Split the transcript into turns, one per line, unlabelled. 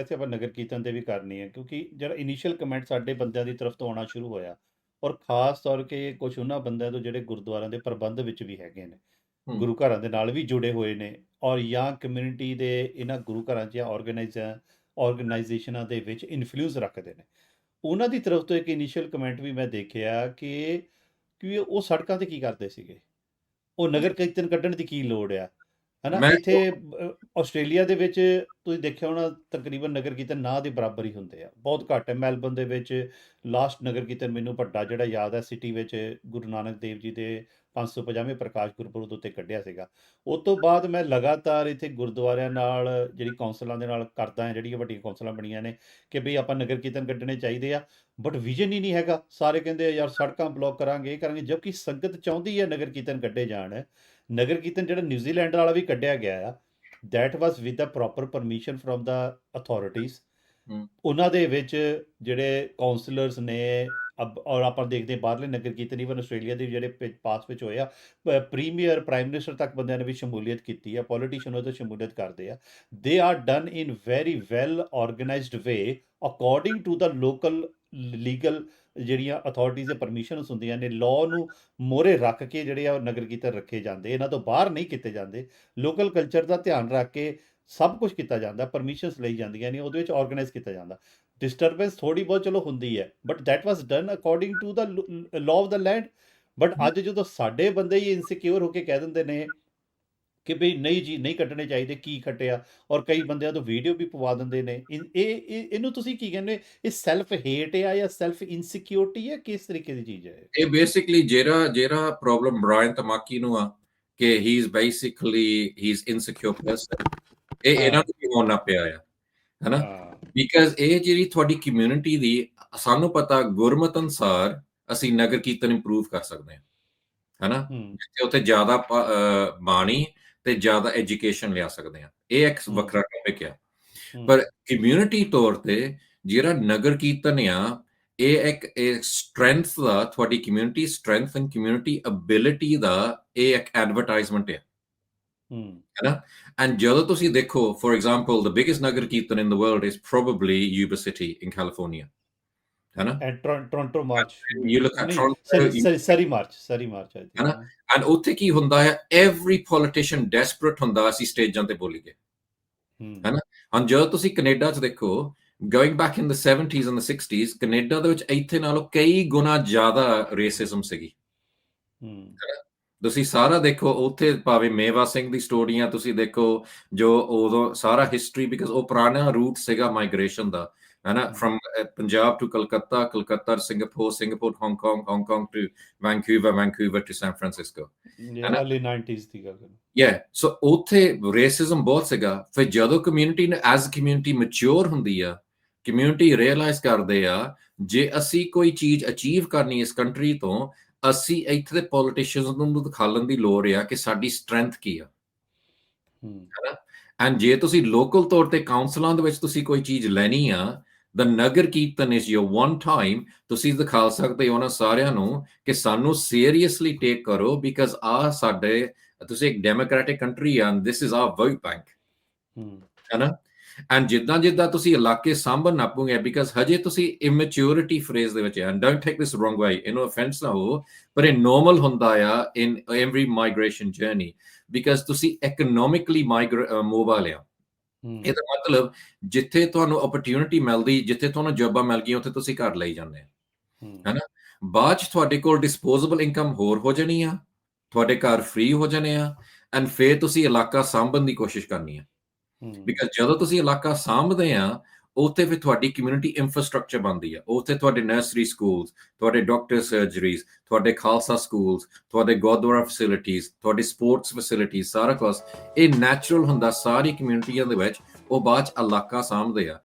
ਇੱਥੇ ਆਪਾਂ ਨਗਰ ਕੀਰਤਨ ਤੇ ਵੀ ਕਰਨੀ ਹੈ ਕਿਉਂਕਿ ਜਿਹੜਾ ਇਨੀਸ਼ੀਅਲ ਕਮੈਂਟ ਸਾਡੇ ਬੰਦਿਆਂ ਦੀ ਤਰਫ ਤੋਂ ਆਉਣਾ ਸ਼ੁਰੂ ਹੋਇਆ ਔਰ ਖਾਸ ਤੌਰ ਕੇ ਕੁਝ ਉਹਨਾਂ ਬੰਦਿਆਂ ਤੋਂ ਜਿਹੜੇ ਗੁਰਦੁਆਰਿਆਂ ਦੇ ਪ੍ਰਬੰਧ ਵਿੱਚ ਵੀ ਹੈਗੇ ਨੇ। ਗੁਰੂ ਘਰਾਂ ਦੇ ਨਾਲ ਵੀ ਜੁੜੇ ਹੋਏ ਨੇ ਔਰ ਜਾਂ ਕਮਿਊਨਿਟੀ ਦੇ ਇਹਨਾਂ ਗੁਰੂ ਘਰਾਂ 'ਚ ਜਾਂ ਆਰਗੇਨਾਈਜ਼ਾਂ ਆਰਗੇਨਾਈਜੇਸ਼ਨਾਂ ਦੇ ਵਿੱਚ ਇਨਫਲੂਐਂਸ ਰੱਖਦੇ ਨੇ। ਉਹਨਾਂ ਦੀ ਤਰਫ ਤੋਂ ਇੱਕ ਇਨੀਸ਼ੀਅਲ ਕਮੈਂਟ ਵੀ ਮੈਂ ਦੇਖਿਆ ਕਿ ਕਿ ਉਹ ਸੜਕਾਂ ਤੇ ਕੀ ਕਰਦੇ ਸੀਗੇ? ਉਹ ਨਗਰ ਕੀਰਤਨ ਕੱਢਣ ਦੀ ਕੀ ਲੋੜ ਆ? ਹਨਾ? ਇੱਥੇ ਆਸਟ੍ਰੇਲੀਆ ਦੇ ਵਿੱਚ ਤੁਸੀਂ ਦੇਖਿਆ ਹੋਣਾ ਤਕਰੀਬਨ ਨਗਰ ਕੀਰਤਨ ਨਾ ਦੇ ਬਰਾਬਰ ਹੀ ਹੁੰਦੇ ਆ। ਬਹੁਤ ਘੱਟ ਹੈ। ਮੈਲਬਨ ਦੇ ਵਿੱਚ ਲਾਸਟ ਨਗਰ ਕੀਰਤਨ ਮੈਨੂੰ ਵੱਡਾ ਜਿਹੜਾ ਯਾਦ ਹੈ ਸਿਟੀ ਵਿੱਚ ਗੁਰੂ ਨਾਨਕ ਦੇਵ ਜੀ ਦੇ 550ਵੇਂ ਪ੍ਰਕਾਸ਼ ਗੁਰਪੁਰਬ ਉੱਤੇ ਕੱਢਿਆ ਸੀਗਾ। ਉਸ ਤੋਂ ਬਾਅਦ ਮੈਂ ਲਗਾਤਾਰ ਇੱਥੇ ਗੁਰਦੁਆਰਿਆਂ ਨਾਲ ਜਿਹੜੀ ਕੌਂਸਲਾਂ ਦੇ ਨਾਲ ਕਰਦਾ ਹਾਂ ਜਿਹੜੀਆਂ ਵੱਡੀਆਂ ਕੌਂਸਲਾਂ ਬਣੀਆਂ ਨੇ ਕਿ ਵੀ ਆਪਾਂ ਨਗਰ ਕੀਰਤਨ ਕੱਢਣੇ ਚਾਹੀਦੇ ਆ। ਬਟ ਵਿਜ਼ਨ ਹੀ ਨਹੀਂ ਹੈਗਾ। ਸਾਰੇ ਕਹਿੰਦੇ ਆ ਯਾਰ ਸੜਕਾਂ ਬਲੌਕ ਕਰਾਂਗੇ ਇਹ ਕਰਾਂਗੇ। ਜਦਕਿ ਸੰਗਤ ਚਾਹੁੰਦੀ ਹੈ ਨਗਰ ਕੀਰਤਨ ਕੱਢੇ ਜਾਣ। ਨਗਰ ਕੀਰਤਨ ਜਿਹੜਾ ਨਿਊਜ਼ੀਲੈਂਡ ਵਾਲਾ ਵੀ ਕੱਢਿਆ ਗਿਆ ਆ was with the proper permission from the authorities
ਹੂੰ।
ਉਹਨਾਂ ਦੇ ਵਿੱਚ ਜਿਹੜੇ ਕਾਉਂਸਲਰਸ ਨੇ ਅਬ ਔਰ ਆਪਾਂ ਦੇਖਦੇ ਹਾਂ ਬਾਹਰਲੇ ਨਗਰ ਕੀਰਤਨ ਈਵਨ ਆਸਟ੍ਰੇਲੀਆ ਦੇ ਜਿਹੜੇ ਪਾਸ ਵਿੱਚ ਹੋਏ ਆ ਪ੍ਰੀਮੀਅਰ ਪ੍ਰਾਈਮ ਮਿਨਿਸਟਰ ਤੱਕ ਬੰਦਿਆਂ ਨੇ ਵੀ ਸ਼ਮੂਲੀਅਤ ਕੀਤੀ ਆ ਪੋਲੀਟੀਸ਼ੀਅਨ ਉਹ ਤੋਂ ਸ਼ਮੂਲੀਅਤ ਕਰਦੇ ਆ they are done in very well organized way according to the local legal ਜਿਹੜੀਆਂ ਅਥਾਰਟੀਜ਼ ਦੇ ਪਰਮਿਸ਼ਨਸ ਹੁੰਦੀਆਂ ਨੇ ਲਾਅ ਨੂੰ ਮੋਰੇ ਰੱਖ ਕੇ ਜਿਹੜੇ ਆ ਨਗਰ ਕੀਰਤਨ ਰੱਖੇ ਜਾਂਦੇ ਇਹਨਾਂ ਤੋਂ ਬਾਹਰ ਨਹੀਂ ਕੀਤੇ ਜਾਂਦੇ। ਲੋਕਲ ਕਲਚਰ ਦਾ ਧਿਆਨ ਰੱਖ ਕੇ ਸਭ ਕੁਝ ਕੀਤਾ ਜਾਂਦਾ ਪਰਮਿਸ਼ਨਸ ਲਈ ਜਾਂਦੀਆਂ ਨੇ ਉਹਦੇ ਵਿੱਚ ਆਰਗੇਨਾਈਜ਼ ਕੀਤਾ ਜਾਂਦਾ। ਡਿਸਟਰਬੈਂਸ ਥੋੜੀ ਬਹੁਤ ਚਲੋ ਹੁੰਦੀ ਹੈ but that was done according to the law of the land but ਅੱਜ ਜਦੋਂ ਸਾਡੇ ਬੰਦੇ ਹੀ ਇਨਸਿਕਿਉਰ ਹੋ ਕੇ ਕਹਿ ਦਿੰਦੇ ਨੇ ਕਿ ਵੀ ਨਹੀਂ ਜੀ ਨਹੀਂ ਕੱਟਣੇ ਚਾਹੀਦੇ ਕੀ ਕੱਟਿਆ? ਔਰ ਕਈ ਬੰਦਿਆਂ ਤੋਂ ਵੀਡੀਓ ਵੀ ਪਵਾ ਦਿੰਦੇ ਨੇ। ਇਹ ਇਹ- ਇਹਨੂੰ ਤੁਸੀਂ ਕੀ ਕਹਿੰਦੇ? ਇਹ ਸੈਲਫ ਹੇਟ ਹੈ ਜਾਂ ਸੈਲਫ ਇਨਸਿਕਿਉਰਿਟੀ ਹੈ ਕਿਸ ਤਰੀਕੇ ਦੀ ਚੀਜ਼ ਹੈ
ਇਹ? ਬੇਸਿਕਲੀ ਜਿਹੜਾ ਜਿਹੜਾ ਪ੍ਰੋਬਲਮ ਬ੍ਰਾਇਨ ਤਮਾਕੀ ਨੂੰ ਆ ਕਿ he is basically he is insecure person ਇਹ। ਇਹਨਾਂ ਨੂੰ ਹੋਣਾ ਪਿਆ ਆ ਹੈਨਾ? ਬਿਕਾਜ਼ ਇਹ ਜਿਹੜੀ ਤੁਹਾਡੀ ਕਮਿਊਨਿਟੀ ਦੀ ਸਾਨੂੰ ਪਤਾ ਗੁਰਮਤ ਅਨਸਾਰ ਅਸੀਂ ਨਗਰ ਕੀਰਤਨ ਇੰਪਰੂਵ ਕਰ ਸਕਦੇ ਹਾਂ ਹੈਨਾ? ਤੇ ਉੱਥੇ ਜ਼ਿਆਦਾ ਬਾਣੀ ਤੇ ਜ਼ਿਆਦਾ ਐਜੂਕੇਸ਼ਨ ਲਿਆ ਸਕਦੇ ਹਾਂ। ਇਹ ਇੱਕ। ਵੱਖਰਾ ਟੌਪਿਕ ਆ। ਪਰ ਕਮਿਊਨਿਟੀ ਤੌਰ ਤੇ ਜਿਹੜਾ ਨਗਰ ਕੀਰਤਨ ਆ ਇਹ ਇੱਕ ਸਟਰੈਂਥ ਦਾ ਤੁਹਾਡੀ community strength and community ability ਦਾ ਇਹ ਇੱਕ ਐਡਵਰਟਾਈਜ਼ਮੈਂਟ ਹੈ।
ਹੂੰ
ਐਂਡ ਜਦੋਂ ਤੁਸੀਂ ਦੇਖੋ for example the biggest nagar kirtan in the world is probably Yuba City in California ਹੈਨਾ
and Toronto march.
You look at Toronto,
Surrey
you-
Surrey Surrey march Surrey march think,
ਹੈ ਨਾ?
ਹਾਂ।
And ਉੱਥੇ ਕੀ ਹੁੰਦਾ ਹੈ every politician desperate ਹੁੰਦਾ ਅਸੀਂ ਸਟੇਜਾਂ ਤੇ ਬੋਲੀਏ
ਹੂੰ।
ਹੈ ਨਾ? ਹੁਣ ਜਦੋਂ ਤੁਸੀਂ ਕੈਨੇਡਾ 'ਚ ਦੇਖੋ going back in the 70s and the 60s Canada ਦੇ ਵਿੱਚ ਇੱਥੇ ਨਾਲੋਂ ਕਈ ਗੁਣਾ ਜ਼ਿਆਦਾ ਰੇਸਿਜ਼ਮ ਸੀਗੀ।
ਹੂੰ।
ਤੁਸੀਂ ਸਾਰਾ ਦੇਖੋ ਉੱਥੇ ਭਾਵੇਂ ਮੇਵਾ ਸਿੰਘ ਦੀ ਸਟੋਰੀਆਂ ਤੁਸੀਂ ਦੇਖੋ ਜੋ ਉਦੋਂ ਸਾਰਾ ਹਿਸਟਰੀ ਬਿਕਾਜ਼ ਉਹ ਪੁਰਾਣਾ ਰੂਟ ਸੀਗਾ ਮਾਈਗ੍ਰੇਸ਼ਨ ਦਾ। ਹੈ ਨਾ from Punjab to Calcutta Calcutta to Singapore Singapore Hong Kong Hong Kong to Vancouver Vancouver to San Francisco
ਇਹ ਅਰਲੀ 90s ਦੀ ਗੱਲ ਹੈ
ਯਾ ਸੋ ਉੱਥੇ ਰੇਸਿਜ਼ਮ ਬਹੁਤ ਸੀਗਾ ਫਿਰ ਜਦੋਂ ਕਮਿਊਨਿਟੀ ਨੇ ਐਜ਼ ਕਮਿਊਨਿਟੀ ਮੈਚੁਰ ਹੁੰਦੀ ਆ ਕਮਿਊਨਿਟੀ ਰਿਅਲਾਈਜ਼ ਕਰਦੇ ਆ ਜੇ ਅਸੀਂ ਕੋਈ ਚੀਜ਼ ਅਚੀਵ ਕਰਨੀ ਇਸ ਕੰਟਰੀ ਤੋਂ ਅਸੀਂ ਇੱਥੇ ਦੇ ਪੋਲੀਟੀਸ਼ੀਅਨਸ ਨੂੰ ਦਿਖਾਉਣ ਦੀ ਲੋੜ ਆ ਕਿ ਸਾਡੀ ਸਟਰੈਂਥ ਕੀ ਆ
ਹੂੰ
ਐਂਡ ਜੇ ਤੁਸੀਂ ਲੋਕਲ ਤੌਰ ਤੇ ਕਾਉਂਸਲਾਂ ਦੇ ਵਿੱਚ ਤੁਸੀਂ ਕੋਈ ਚੀਜ਼ ਲੈਣੀ ਆ the nagar kirtan is your one time ਤੁਸੀਂ ਦਿਖਾ ਸਕਦੇ ਹੋ ਉਹਨਾਂ ਸਾਰਿਆਂ ਨੂੰ ਕਿ ਸਾਨੂੰ ਸੀਰੀਅਸਲੀ ਟੇਕ ਕਰੋ ਬਿਕਾਜ਼ ਆ ਸਾਡੇ ਤੁਸੀਂ ਇੱਕ ਡੈਮੋਕ੍ਰੈਟਿਕ ਕੰਟਰੀ ਆ this is our vote bank
hmm.
ਹੈਨਾ? ਐਂਡ ਜਿੱਦਾਂ ਜਿੱਦਾਂ ਤੁਸੀਂ ਇਲਾਕੇ ਸਾਂਭਣ ਨਾਪੋਗੇ ਬਿਕਾਜ਼ ਹਜੇ ਤੁਸੀਂ ਇਮੈਚੁਰਿਟੀ ਫੇਜ਼ ਦੇ ਵਿੱਚ ਆ ਡੋਨਟ ਟੇਕ ਦਿਸ ਰੋਂਗ ਵੇ ਇਹਨੂੰ ਆਫੈਂਸ ਨਾ ਹੋ ਪਰ ਇਹ ਨੋਰਮਲ ਹੁੰਦਾ ਆ in every migration journey because ਤੁਸੀਂ ਇਕਨੋਮਿਕਲੀ ਮੋਬਾਈਲ ਆ ਇਹਦਾ ਮਤਲਬ ਜਿੱਥੇ ਤੁਹਾਨੂੰ ਓਪਰਚ्युनिटी ਮਿਲਦੀ ਜਿੱਥੇ ਤੁਹਾਨੂੰ ਜੌਬਾਂ ਮਿਲ ਗਈਆਂ ਉੱਥੇ ਤੁਸੀਂ ਘਰ ਲਈ ਜਾਂਦੇ
ਹੋ।
ਹੈਨਾ? ਬਾਅਦ ਚ ਤੁਹਾਡੇ ਕੋਲ ਡਿਸਪੋਜ਼ੇਬਲ ਇਨਕਮ ਹੋਰ ਹੋ ਜਾਣੀ ਆ ਤੁਹਾਡੇ ਘਰ ਫ੍ਰੀ ਹੋ ਜਾਣੇ ਆ ਐਂਡ ਫੇਰ ਤੁਸੀਂ ਇਲਾਕਾ ਸਾਂਭਣ ਦੀ ਕੋਸ਼ਿਸ਼ ਕਰਨੀ ਆ। ਬਿਕਾਜ਼ ਜਦੋਂ ਤੁਸੀਂ ਇਲਾਕਾ ਸਾਂਭਦੇ ਆ ਉੱਥੇ ਫਿਰ ਤੁਹਾਡੀ ਕਮਿਊਨਿਟੀ ਇਨਫਰਾਸਟ੍ਰਕਚਰ ਬਣਦੀ ਆ। ਉੱਥੇ ਤੁਹਾਡੇ ਨਰਸਰੀ ਸਕੂਲਸ ਤੁਹਾਡੇ ਡਾਕਟਰ ਸਰਜਰੀਜ਼ ਤੁਹਾਡੇ ਖਾਲਸਾ ਸਕੂਲਸ ਤੁਹਾਡੇ ਗੁਰਦੁਆਰਾ ਫੈਸਿਲਿਟੀਜ਼ ਤੁਹਾਡੀ ਸਪੋਰਟਸ ਫੈਸਿਲਿਟੀਜ਼ ਸਾਰਾ ਕੁਝ ਇਹ ਨੈਚੁਰਲ ਹੁੰਦਾ, ਸਾਰੀ ਕਮਿਊਨਿਟੀਆਂ ਦੇ ਵਿੱਚ ਉਹ ਬਾਅਦ ਚ ਇਲਾਕਾ ਸਾਂਭਦੇ ਆ।